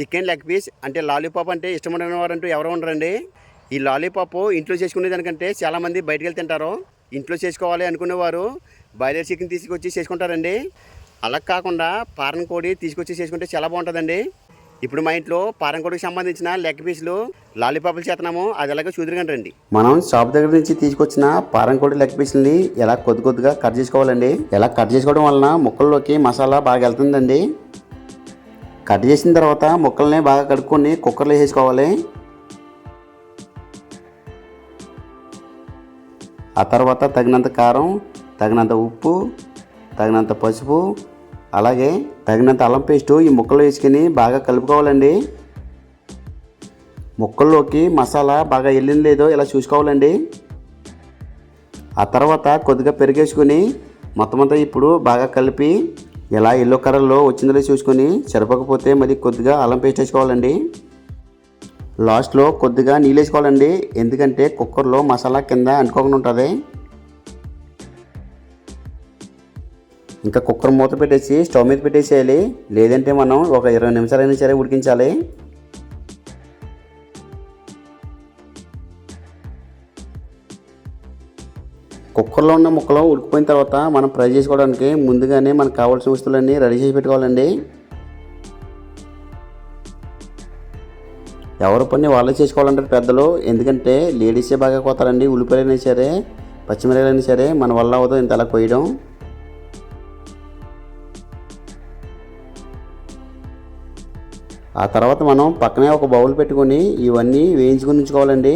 Chicken leg piece అంటే lollipop అంటే ఇష్టమైన వారంటూ ఎవరు ఉండరండి. ఈ లాలీపాప్ ఇంట్లో చేసుకునే దానికంటే చాలామంది బయటకు వెళ్ళి తింటారు. ఇంట్లో చేసుకోవాలి అనుకునేవారు బాయిలర్ చికెన్ తీసుకొచ్చి చేసుకుంటారండి. అలా కాకుండా పారం కోడి తీసుకొచ్చి చేసుకుంటే చాలా బాగుంటుందండి. ఇప్పుడు మా ఇంట్లో పారం కోడికి సంబంధించిన లెగ్ పీసులు లాలీపాపులు చేస్తున్నాము. అది ఎలాగో చూదురుగాని రండి మనం షాప్ దగ్గర నుంచి తీసుకొచ్చిన పారం కోడి లెగ్ పీసులని ఎలా కొద్ది కొద్దిగా కట్ చేసుకోవాలండి? ఎలా కట్ చేసుకోవడం వలన ముక్కల్లోకి మసాలా బాగా వెళ్తుందండి? కట్ చేసిన తర్వాత ముక్కల్ని బాగా కడుక్కొని కుక్కర్లో వేసుకోవాలి ఆ తర్వాత తగినంత కారం తగినంత ఉప్పు తగినంత పసుపు అలాగే తగినంత అల్లం పేస్టు ఈ ముక్కలు వేసుకొని బాగా కలుపుకోవాలండి. ముక్కల్లోకి మసాలా బాగా వెళ్ళింది లేదో ఇలా చూసుకోవాలండి. ఆ తర్వాత కొద్దిగా పెరిగేసుకొని మొత్తం అంతా ఇప్పుడు బాగా కలిపి ఎలా ఎల్లో కలర్లో వచ్చిందో చూసుకొని చెరపకపోతే మరి కొద్దిగా అల్లం పేస్ట్ వేసుకోవాలండి. లాస్ట్లో కొద్దిగా నీళ్ళు వేసుకోవాలండి. ఎందుకంటే కుక్కర్లో మసాలా కింద అంటుకోకుండా ఉంటుంది. ఇంకా కుక్కర్ మూత పెట్టేసి స్టవ్ మీద పెట్టేసేయాలి. లేదంటే మనం ఒక ఇరవై నిమిషాలైనా సరే ఉడికించాలి. కుక్కర్లో ఉన్న ముక్కలు ఉడికిపోయిన తర్వాత మనం ఫ్రై చేసుకోవడానికి ముందుగానే మనకు కావాల్సిన వస్తువులన్నీ రెడీ చేసి పెట్టుకోవాలండి. ఎవరి పని వాళ్ళే చేసుకోవాలంటారు పెద్దలు. ఎందుకంటే లేడీసే బాగా కోతారండి. ఉల్లిపాయలైనా సరే పచ్చిమిరకాయలైనా సరే మన వల్ల అవ్వదు ఇంత అలా కొయ్యడం ఆ తర్వాత మనం పక్కనే ఒక బౌల్ పెట్టుకొని ఇవన్నీ వేయించుకుని ఉంచుకోవాలండి.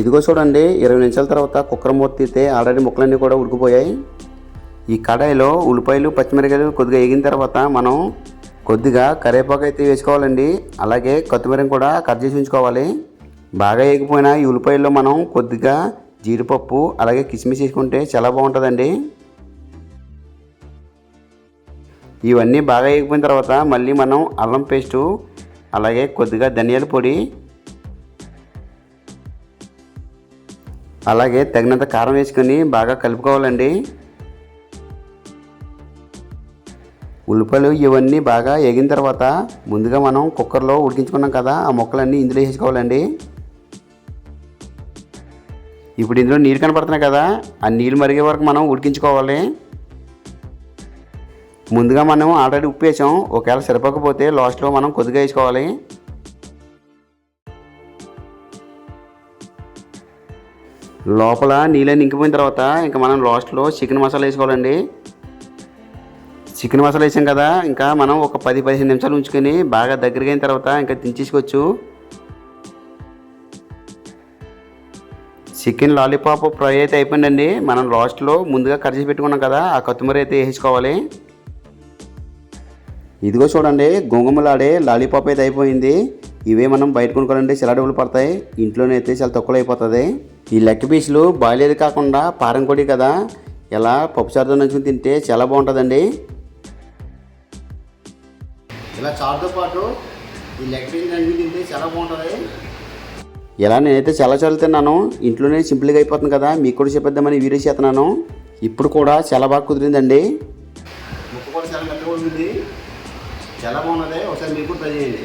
ఇదిగో చూడండి ఇరవై నిమిషాల తర్వాత కుక్కర్ మూత తీస్తే ఆల్రెడీ ముక్కలన్నీ కూడా ఉడికిపోయాయి. ఈ కడాయిలో ఉల్లిపాయలు పచ్చిమిరకాయలు కొద్దిగా వేగిన తర్వాత మనం కొద్దిగా కరివేపాకు అయితే వేసుకోవాలండి. అలాగే కొత్తిమీర కూడా కట్ చేసి ఉంచుకోవాలి. బాగా వేగిపోయిన ఈ ఉల్లిపాయల్లో మనం కొద్దిగా జీడిపప్పు అలాగే కిస్మిస్ వేసుకుంటే చాలా బాగుంటుందండి. ఇవన్నీ బాగా వేగిపోయిన తర్వాత మళ్ళీ మనం అల్లం పేస్టు అలాగే కొద్దిగా ధనియాల పొడి అలాగే తగినంత కారం వేసుకొని బాగా కలుపుకోవాలండి. ఉల్లిపాయలు ఇవన్నీ బాగా ఎగిన తర్వాత ముందుగా మనం కుక్కర్లో ఉడికించుకున్నాం కదా ఆ మొక్కలన్నీ ఇందులో వేసుకోవాలండి. ఇప్పుడు ఇందులో నీరు కనపడుతున్నాయి కదా ఆ నీళ్ళు మరిగే వరకు మనం ఉడికించుకోవాలి. ముందుగా మనం ఆల్రెడీ ఉప్పు వేసాం ఒకవేళ సరిపోకపోతే లాస్ట్లో మనం కొద్దిగా వేసుకోవాలి. లోపల నీళ్ళని ఇంకిపోయిన తర్వాత ఇంకా మనం లాస్ట్లో చికెన్ మసాలా వేసుకోవాలండి. చికెన్ మసాలా వేసాం కదా ఇంకా మనం ఒక పది పదిహేను నిమిషాలు ఉంచుకొని బాగా దగ్గరికి అయిన తర్వాత ఇంకా దించేసుకోవచ్చు. చికెన్ లాలీపాప్ ఫ్రై అయితే అయిపోయిందండి. మనం లాస్ట్లో ముందుగా కట్ చేసి పెట్టుకున్నాం కదా ఆ కొత్తిమీర అయితే వేసుకోవాలి. ఇదిగో చూడండి గుంగుమలాడే లాలీపాప్ అయితే అయిపోయింది. ఇవే మనం బయట కొనుక్కోవాలంటే చాలా డబ్బులు పడతాయి. ఇంట్లోనే అయితే చాలా తక్కువలో అయిపోతుంది. ఈ లెగ్ పీసులు బాయిలేది కాకుండా పారం కొడి కదా. ఇలా పప్పుచారుతో నంచుకుని తింటే చాలా బాగుంటుందండి. ఇలా చారుతో పాటు ఈ లెగ్ పీస్ నంచుకుని తింటే చాలా బాగుంటుంది. ఇలా నేనైతే చాలా చాలా తిన్నాను ఇంట్లోనే సింపుల్గా అయిపోతుంది కదా. మీకు కూడా చెప్పేద్దామని వీడియో చేస్తున్నాను. ఇప్పుడు కూడా చాలా బాగా కుదిరిందండి. ముక్క కూడా చాలా మెత్తగా ఉంటుంది. చాలా బాగున్నది ఒకసారి మీరు కూడా ట్రై చేయండి.